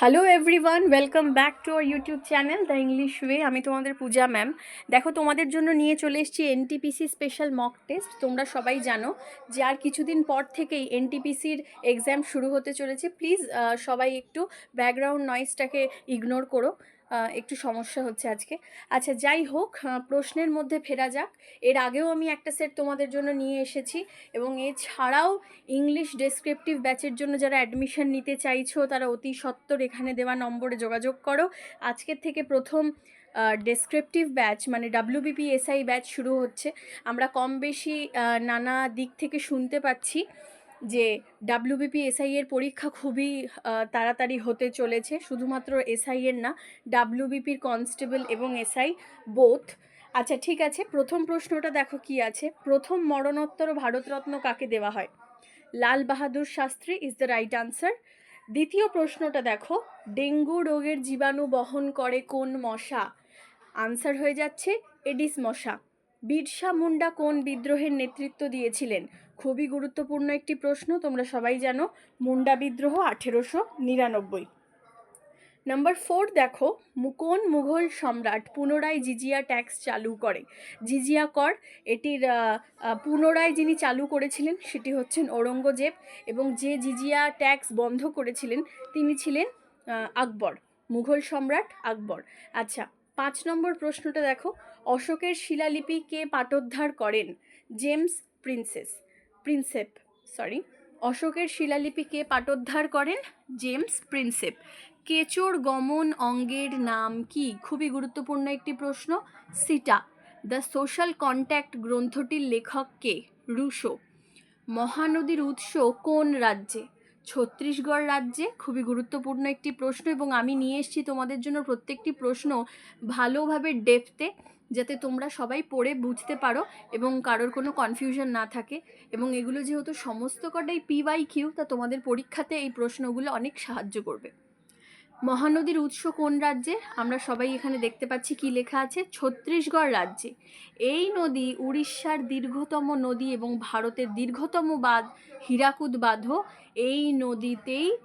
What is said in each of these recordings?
Hello everyone welcome back to our YouTube channel the English way আমি তোমাদের পূজা ma'am দেখো, তোমাদের জন্য নিয়ে চলে এসেছি এনটিপিসি স্পেশাল মক টেস্ট তোমরা সবাই জানো যে আর কিছুদিন পর থেকেই এনটিপিসির এক্সাম শুরু হতে চলেছে। প্লিজ সবাই একটু ব্যাকগ্রাউন্ড নয়েজটাকে ইগনোর করো। একটু সমস্যা হচ্ছে আজকে। আচ্ছা যাই হোক প্রশ্নের মধ্যে ফেরা যাক। এর আগেও আমি একটা সেট তোমাদের জন্য নিয়ে এসেছি এবং এছাড়াও ইংলিশ ডেসক্রিপটিভ ব্যাচের জন্য যারা অ্যাডমিশন নিতে চাইছো, তারা অতি সত্বর এখানে দেওয়া নম্বরে যোগাযোগ করো। আজকের থেকে প্রথম ডেসক্রিপটিভ ব্যাচ মানে ডাব্লিউবিপি এসআই ব্যাচ শুরু হচ্ছে। আমরা কম বেশি নানা দিক থেকে শুনতে পাচ্ছি। যে ডাব্লিউবিপি এসআই এর পরীক্ষা খুবই তাড়াতাড়ি হতে চলেছে। শুধুমাত্র এসআই এর না ডাব্লিউবিপির কনস্টেবল এবং এসআই বোথ আচ্ছা ঠিক আছে, প্রথম প্রশ্নটা দেখো কি আছে। প্রথম মরণোত্তর ভারতরত্ন কাকে দেওয়া হয়? Lal Bahadur Shastri is the right answer দ্বিতীয় প্রশ্নটা দেখো, ডেঙ্গু রোগের জীবাণু বহন করে কোন মশা? আনসার হয়ে যাচ্ছে এডিস মশা। বিরসা মুন্ডা কোন বিদ্রোহের নেতৃত্ব দিয়েছিলেন? খুবই গুরুত্বপূর্ণ একটি প্রশ্ন, তোমরা সবাই জানো। মুন্ডা বিদ্রোহ আঠেরোশো নিরানব্বই। নাম্বার ফোর, দেখো কোন মুঘল সম্রাট পুনরায় জিজিয়া ট্যাক্স চালু করে? জিজিয়া কর, এটির পুনরায় যিনি চালু করেছিলেন, সেটি হচ্ছেন ঔরঙ্গজেব এবং যে জিজিয়া ট্যাক্স বন্ধ করেছিলেন, তিনি ছিলেন আকবর, মুঘল সম্রাট আকবর। আচ্ছা পাঁচ নম্বর প্রশ্নটা দেখো অশোকের শিলালিপি কে পাটোদ্ধার করেন? জেমস প্রিন্সেস, প্রিন্সেপ সরি অশোকের শিলালিপি কে পাটোদ্ধার করেন? James Prinsep. কেচোর গমন অঙ্গের নাম কি? খুবই গুরুত্বপূর্ণ একটি প্রশ্ন। সিটা, দ্য সোশ্যাল কন্ট্যাক্ট গ্রন্থটির লেখক কে? রুশো। মহানদীর উৎস কোন রাজ্যে? ছত্তিশগড় রাজ্যে? খুবই গুরুত্বপূর্ণ একটি প্রশ্ন এবং আমি নিয়ে এসেছি তোমাদের জন্য প্রত্যেকটি প্রশ্ন ভালোভাবে ডেপতে যাতে তোমরা সবাই পড়ে বুঝতে পারো এবং কারোর কোনো কনফিউশন না থাকে। এবং এগুলো যেহেতু সমস্ত কটাই পিওয়াই কিউ তা তোমাদের পরীক্ষাতে এই প্রশ্নগুলো অনেক সাহায্য করবে। মহানদীর উৎস কোন রাজ্যে? আমরা সবাই এখানে দেখতে পাচ্ছি কি লেখা আছে? ছত্তিশগড় রাজ্যে। এই নদী উড়িষ্যার দীর্ঘতম নদী এবং ভারতের দীর্ঘতম বাঁধ, হীরাকুদ বাঁধও এই নদীতেই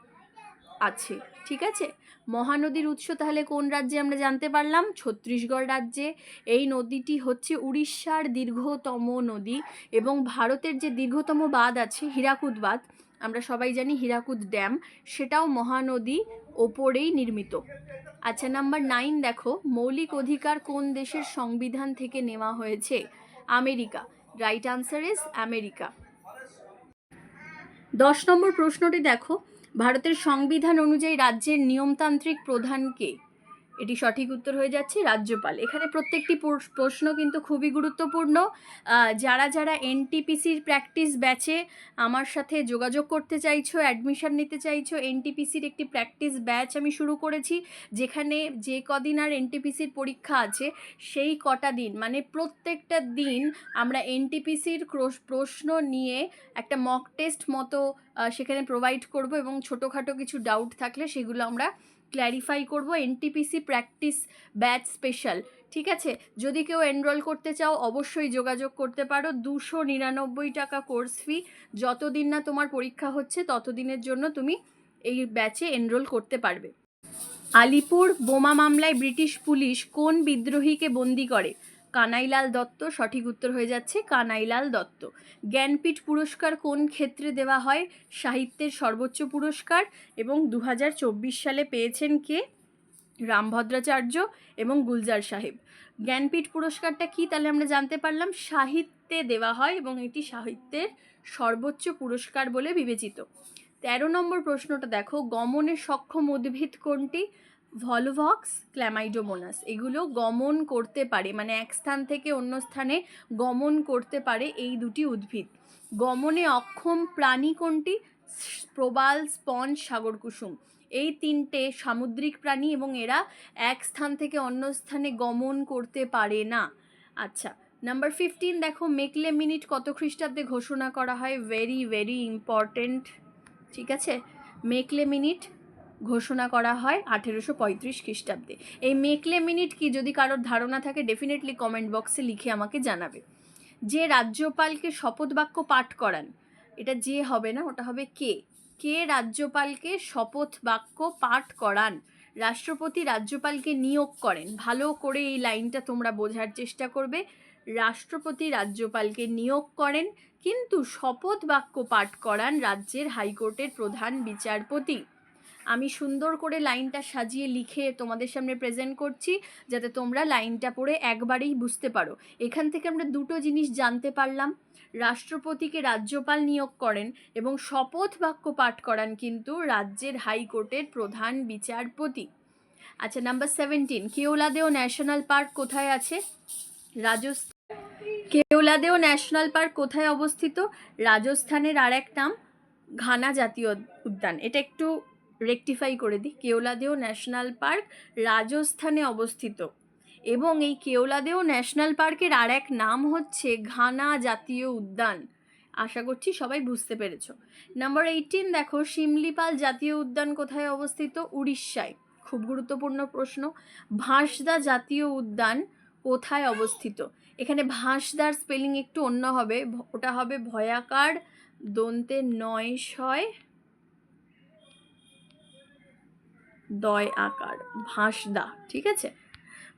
আছে। ঠিক আছে? মহানদীর উৎস তাহলে কোন রাজ্যে আমরা জানতে পারলাম? ছত্তিশগড় রাজ্যে। এই নদীটি হচ্ছে উড়িষ্যার দীর্ঘতম নদী এবং ভারতের যে দীর্ঘতম বাঁধ আছে হীরাকুদ বাঁধ, আমরা সবাই জানি হীরাকুদ ড্যাম, সেটাও মহানদী ওপরেই নির্মিত। আচ্ছা নাম্বার নাইন দেখো, মৌলিক অধিকার কোন দেশের সংবিধান থেকে নেওয়া হয়েছে? America. Right answer is America দশ নম্বর প্রশ্নটি দেখো ভারতের সংবিধান অনুযায়ী রাজ্যের নিয়মতান্ত্রিক প্রধান কে? এটি সঠিক উত্তর হয়ে যাচ্ছে রাজ্যপাল। এখানে প্রত্যেকটি প্রশ- প্রশ্ন কিন্তু খুবই গুরুত্বপূর্ণ। যারা যারা এনটিপিসির প্র্যাকটিস ব্যাচে আমার সাথে যোগাযোগ করতে চাইছো অ্যাডমিশন নিতে চাইছো এনটিপিসির একটি প্র্যাকটিস ব্যাচ আমি শুরু করেছি, যেখানে যে কদিন আর এনটিপিসির পরীক্ষা আছে, সেই কটা দিন মানে প্রত্যেকটা দিন আমরা এনটিপিসির প্রশ্ন নিয়ে একটা মক টেস্ট মতো সেখানে প্রোভাইড করব এবং ছোটোখাটো কিছু ডাউট থাকলে সেগুলো আমরা ক্ল্যারিফাই করব এনটিপিসি প্র্যাকটিস ব্যাচ স্পেশাল ঠিক আছে? যদি কেউ এনরোল করতে চাও, অবশ্যই যোগাযোগ করতে পারো। দুশো নিরানব্বই টাকা কোর্স ফি যতদিন না তোমার পরীক্ষা হচ্ছে, ততদিনের জন্য তুমি এই ব্যাচে এনরোল করতে পারবে। আলিপুর বোমা মামলায় ব্রিটিশ পুলিশ কোন বিদ্রোহীকে বন্দি করে? কানাইলাল দত্ত, সঠিক উত্তর হয়ে যাচ্ছে কানাইলাল দত্ত। জ্ঞানপীঠ পুরস্কার কোন ক্ষেত্রে দেওয়া হয়? সাহিত্যের সর্বোচ্চ পুরস্কার এবং দু হাজার চব্বিশ সালে পেয়েছেন কে? রামভদ্রাচার্য এবং গুলজার সাহেব। জ্ঞানপীঠ পুরস্কারটা কি তাহলে আমরা জানতে পারলাম? সাহিত্যে দেওয়া হয় এবং এটি সাহিত্যের সর্বোচ্চ পুরস্কার বলে বিবেচিত। তেরো নম্বর প্রশ্নটা দেখো, গমনে সক্ষম উদ্ভিদ কোনটি? ভলভক্স, ক্ল্যামাইডোমোনাস, এগুলো গমন করতে পারে মানে এক স্থান থেকে অন্য স্থানে গমন করতে পারে এই দুটি উদ্ভিদ। গমনে অক্ষম প্রাণী কোনটি? প্রবাল স্পঞ্জ সাগরকুসুম এই তিনটে সামুদ্রিক প্রাণী এবং এরা এক স্থান থেকে অন্য স্থানে গমন করতে পারে না। আচ্ছা নাম্বার ফিফটিন, দেখো মেকলে মিনিট কত খ্রিস্টাব্দে ঘোষণা করা হয়? ভেরি ভেরি ইম্পর্টেন্ট ঠিক আছে? মেকলে মিনিট ঘোষণা করা হয় আঠেরোশো পঁয়ত্রিশ খ্রিস্টাব্দে। এই মেকলে মিনিট কি যদি কারোর ধারণা থাকে ডেফিনেটলি কমেন্ট বক্সে লিখে আমাকে জানাবে। যে রাজ্যপালকে শপথ বাক্য পাঠ করান, এটা যে হবে না, ওটা হবে কে? কে রাজ্যপালকে শপথ বাক্য পাঠ করান? রাষ্ট্রপতি রাজ্যপালকে নিয়োগ করেন। ভালো করে এই লাইনটা তোমরা বোঝার চেষ্টা করবে। রাষ্ট্রপতি রাজ্যপালকে নিয়োগ করেন, কিন্তু শপথ বাক্য পাঠ করান রাজ্যের হাইকোর্টের প্রধান বিচারপতি। আমি সুন্দর করে লাইনটা সাজিয়ে লিখে তোমাদের সামনে প্রেজেন্ট করছি, যাতে তোমরা লাইনটা পড়ে একবারেই বুঝতে পারো। এখান থেকে আমরা দুটো জিনিস জানতে পারলাম। রাষ্ট্রপতিকে রাজ্যপাল নিয়োগ করেন এবং শপথ বাক্য পাঠ করান কিন্তু রাজ্যের হাইকোর্টের প্রধান বিচারপতি। আচ্ছা number seventeen Keoladeo national park কোথায় আছে? রাজস্থান। কেওলাদেও ন্যাশনাল পার্ক কোথায় অবস্থিত? রাজস্থানের আর এক নাম, ঘানা জাতীয় উদ্যান। এটা একটু রেকটিফাই করে দিই। কেওলাদেও ন্যাশনাল পার্ক রাজস্থানে অবস্থিত। এবং এই কেওলাদেও ন্যাশনাল পার্কের আর এক নাম হচ্ছে ঘানা জাতীয় উদ্যান। আশা করছি সবাই বুঝতে পেরেছ। নাম্বার এইটিন দেখো, শিমলিপাল জাতীয় উদ্যান কোথায় অবস্থিত? উড়িষ্যায়। খুব গুরুত্বপূর্ণ প্রশ্ন। ভাঁসদা জাতীয় উদ্যান কোথায় অবস্থিত? এখানে ভাঁসদার স্পেলিং একটু অন্য হবে। ওটা হবে ভয়াকার দন্তে নয় ছয় দয় আকার, ভাঁসদা, ঠিক আছে?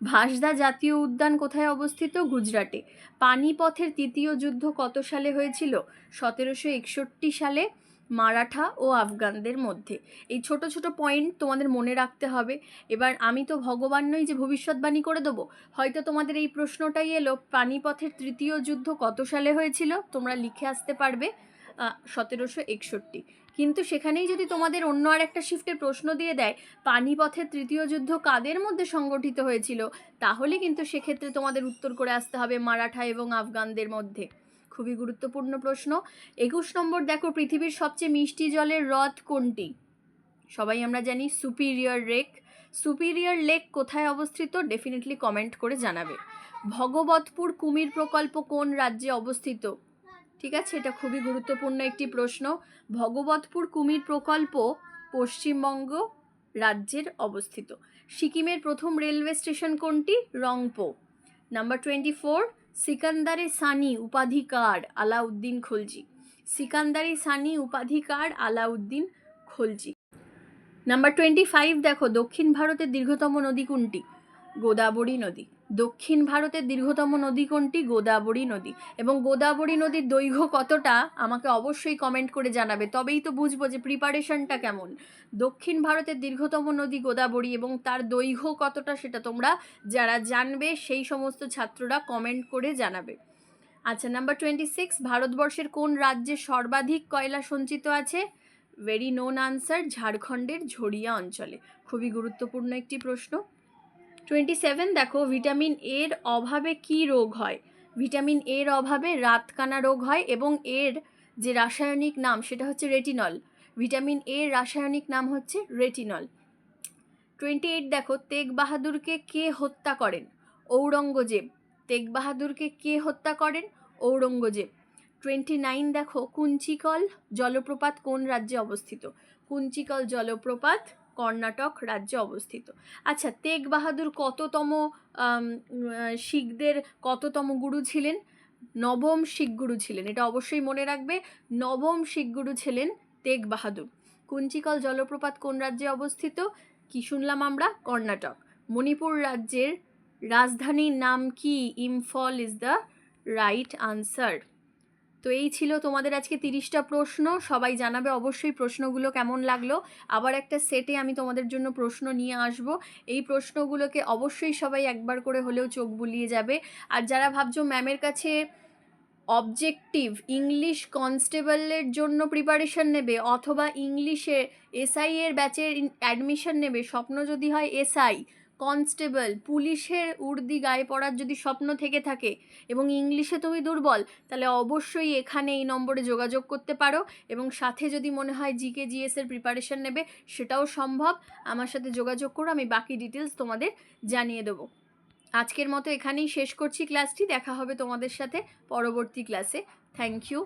ভাসদা জাতীয় উদ্যান কোথায় অবস্থিত? গুজরাটে। পানিপথের তৃতীয় যুদ্ধ কত সালে হয়েছিল? সতেরোশো একষট্টি সালে মারাঠা ও আফগানদের মধ্যে। এই ছোট ছোট পয়েন্ট তোমাদের মনে রাখতে হবে। এবার আমি তো ভগবান নই যে ভবিষ্যৎবাণী করে দেবো। হয়তো তোমাদের এই প্রশ্নটাই এলো, পানিপথের তৃতীয় যুদ্ধ কত সালে হয়েছিল? তোমরা লিখে আসতে পারবে। সতেরোশো একষট্টি। কিন্তু সেখানেই যদি তোমাদের অন্য আর একটা শিফটের প্রশ্ন দিয়ে দেয় পানিপথের তৃতীয় যুদ্ধ কাদের মধ্যে সংগঠিত হয়েছিল? তাহলে কিন্তু সেক্ষেত্রে তোমাদের উত্তর করে আসতে হবে মারাঠা এবং আফগানদের মধ্যে। খুবই গুরুত্বপূর্ণ প্রশ্ন। একুশ নম্বর দেখো, পৃথিবীর সবচেয়ে মিষ্টি জলের হ্রদ কোনটি? সবাই আমরা জানি সুপিরিয়র লেক সুপিরিয়র লেক কোথায় অবস্থিত? ডেফিনেটলি কমেন্ট করে জানাবে। ভগবতপুর কুমির প্রকল্প কোন রাজ্যে অবস্থিত? ঠিক আছে? এটা খুবই গুরুত্বপূর্ণ একটি প্রশ্ন। ভগবতপুর কুমির প্রকল্প পশ্চিমবঙ্গ রাজ্যের অবস্থিত। সিকিমের প্রথম রেলওয়ে স্টেশন কোনটি? Rangpo number twenty four সিকান্দারে Sani উপাধিকার আলাউদ্দিন খলজি। সিকান্দারি Sani উপাধিকার Alauddin Khalji. Number twenty five দেখো দক্ষিণ ভারতের দীর্ঘতম নদী কোনটি? গোদাবরী নদী। দক্ষিণ ভারতের দীর্ঘতম নদী কোনটি? গোদাবরী নদী। এবং গোদাবরী নদীর দৈর্ঘ্য কতটা? আমাকে অবশ্যই কমেন্ট করে জানাবে। তবেই তো বুঝব যে প্রিপারেশনটা কেমন। দক্ষিণ ভারতের দীর্ঘতম নদী গোদাবরী এবং তার দৈর্ঘ্য কতটা সেটা তোমরা যারা জানবে, সেই সমস্ত ছাত্ররা কমেন্ট করে জানাবে। আচ্ছা নাম্বার টোয়েন্টি সিক্স ভারতবর্ষের কোন রাজ্যে সর্বাধিক কয়লা সঞ্চিত আছে? ভেরি নোন আনসার ঝাড়খণ্ডের ঝরিয়া অঞ্চলে। খুবই গুরুত্বপূর্ণ একটি প্রশ্ন। টোয়েন্টি সেভেন দেখো ভিটামিন এর অভাবে কি রোগ হয়? ভিটামিন এর অভাবে রাতকানা রোগ হয় এবং এর যে রাসায়নিক নাম, সেটা হচ্ছে রেটিনল ভিটামিন এর রাসায়নিক নাম হচ্ছে রেটিনল টোয়েন্টি এইট দেখো, তেগ বাহাদুরকে কে হত্যা করেন? ঔরঙ্গজেব। তেগ বাহাদুরকে কে হত্যা করেন? ঔরঙ্গজেব। টোয়েন্টি নাইন দেখো, কুঞ্চিকল জলপ্রপাত কোন রাজ্যে অবস্থিত? কুঞ্চিকল জলপ্রপাত কর্ণাটক রাজ্যে অবস্থিত। আচ্ছা তেগ বাহাদুর কততম শিখদের কততম গুরু ছিলেন? নবম শিখ গুরু ছিলেন, এটা অবশ্যই মনে রাখবে। নবম শিখ গুরু ছিলেন তেগ বাহাদুর। কুঞ্চিকল জলপ্রপাত কোন রাজ্যে অবস্থিত? কি শুনলাম আমরা? কর্ণাটক। মণিপুর রাজ্যের রাজধানীর নাম কি? Imphal is the right answer. তো এই ছিল তোমাদের আজকে তিরিশটা প্রশ্ন। সবাই জানাবে অবশ্যই প্রশ্নগুলো কেমন লাগল। আবার একটা সেটে আমি তোমাদের জন্য প্রশ্ন নিয়ে আসব। এই প্রশ্নগুলোকে অবশ্যই সবাই একবার করে হলেও চোখ বুলিয়ে যাবে। আর যারা ভাবছ ম্যামের কাছে অবজেক্টিভ ইংলিশ কনস্টেবলের জন্য প্রিপারেশন নেবে অথবা ইংলিশে এসআই এর ব্যাচের অ্যাডমিশন নেবে, স্বপ্ন যদি হয় এসআই কনস্টেবল, পুলিশের উর্দি গায়ে পড়ার যদি স্বপ্ন থেকে থাকে এবং ইংলিশে তুমি দুর্বল, তাহলে অবশ্যই এখানে এই নম্বরে যোগাযোগ করতে পারো এবং সাথে যদি মনে হয় জিকে জিএস এর প্রিপারেশন নেবে, সেটাও সম্ভব। আমার সাথে যোগাযোগ করো, আমি বাকি ডিটেলস তোমাদের জানিয়ে দেবো। আজকের মতো এখানেই শেষ করছি ক্লাসটি দেখা হবে তোমাদের সাথে পরবর্তী ক্লাসে থ্যাংক ইউ